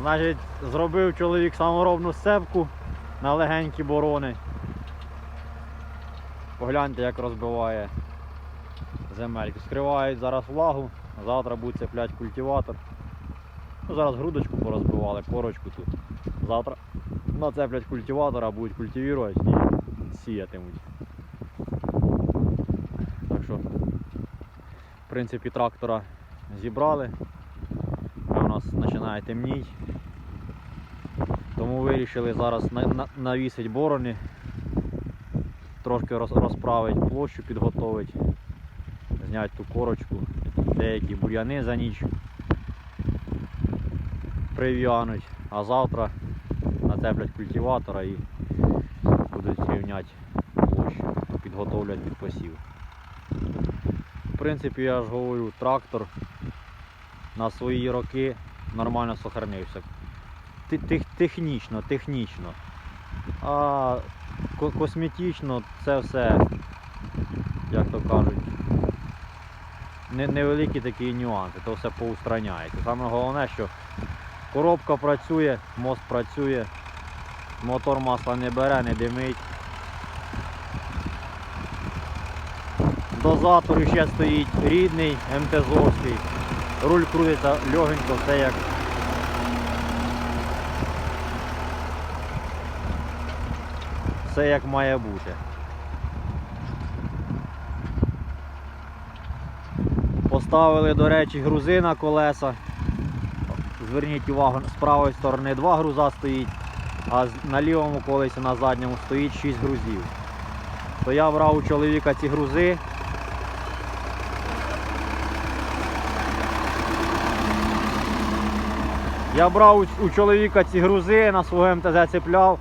Значить, зробив чоловік саморобну сцепку на легенькі борони. Погляньте, як розбиває земельку. Скривають зараз влагу, завтра будуть цепляти культиватор. Ну, зараз грудочку порозбивали, корочку тут. Завтра нацеплять культиватора, будуть культивувати і сіятимуть. Так що, в принципі, трактора зібрали. У нас починає темніть. Тому вирішили зараз на- на- навісити борони, трошки розправити площу, підготовити, зняти ту корочку, деякі бур'яни за ніч прив'януть, а завтра нацеплять культиватора і будуть рівняти площу, підготовлять під посів. В принципі, я ж говорю, трактор на свої роки нормально сохранився. Ти- тех- Технічно, технічно. А косметично це все, як то кажуть, невеликі такі нюанси, то все поустраняється. Саме головне, що коробка працює, мост працює, мотор масла не бере, не димить. Дозатор ще стоїть рідний, МТЗовський. Руль крутиться легенько, все як. Все як має бути. Поставили, до речі, грузи на колеса. Зверніть увагу, з правої сторони два груза стоїть, а на лівому колесі на задньому стоїть 6 грузів. То я брав у чоловіка ці грузи. Я брав у- чоловіка ці грузи, на свого МТЗ цепляв,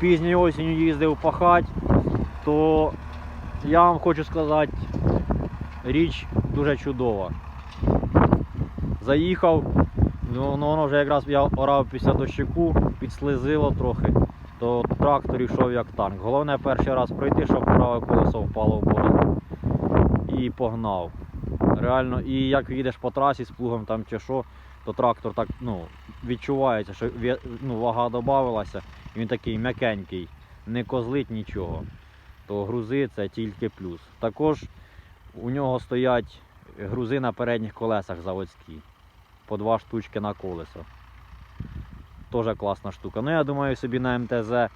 пізньою осінню їздив пахать, то я вам хочу сказати, річ дуже чудова. Заїхав, ну ну, воно вже якраз я орав після дощику, підслизило трохи, то трактор йшов як танк. Головне перший раз пройти, щоб праве колесо впало в борозду. І погнав. Реально, і як їдеш по трасі з плугом там чи що, то трактор так ну, відчувається, що ну, вага додавалася, і він такий м'якенький, не козлить нічого. То грузи це тільки плюс. Також у нього стоять грузи на передніх колесах заводські. По два штучки на колесо. Теж класна штука. Ну я думаю собі на МТЗ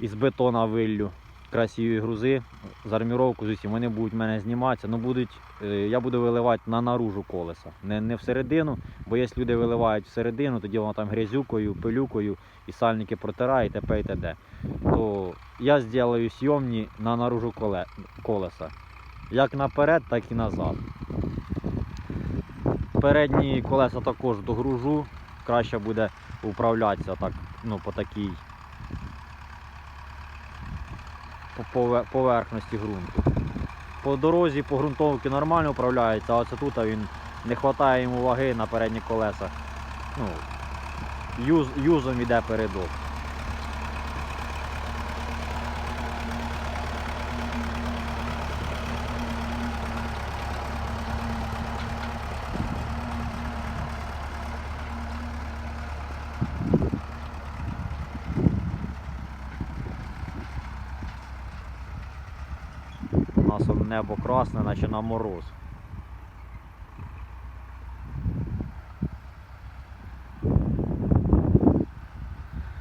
із бетона виллю. Красиві грузи з арміровку з усім. Вони будуть мене зніматися. Ну будуть, е, я буду виливати на наружу колеса. Не, не всередину, бо якщо люди виливають всередину, тоді воно там грязюкою, пилюкою і сальники протирає і т.п. і т.д. То я зроблю сйомні на наружу коле- колеса. Як наперед, так і назад. Передні колеса також догружу. Краще буде управлятися так, ну, по такій по поверхності ґрунту. По дорозі, по ґрунтовці нормально управляється, а оце тут він не вистачає йому ваги на передніх колесах. Ну, юз, юзом йде передок. Он небо красне, наче на мороз.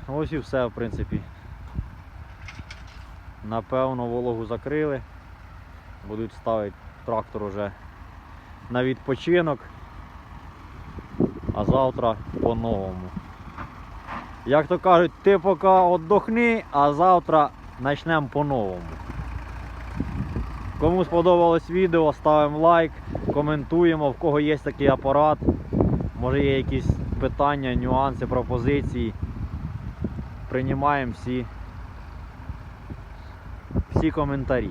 Ось і все, в принципі. Напевно, вологу закрили. Будуть ставити трактор уже на відпочинок. А завтра по-новому. Як то кажуть, ти поки віддохни, а завтра почнемо по-новому. Кому сподобалось відео, ставимо лайк, коментуємо, в кого є такий апарат. Може є якісь питання, нюанси, пропозиції. Приймаємо всі, всі коментарі.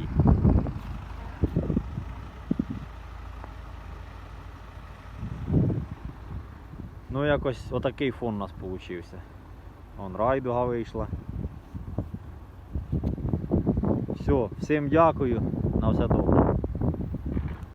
Ну якось отакий фон у нас вийшов. Вон райдуга вийшла. Все, всім дякую, на все добре.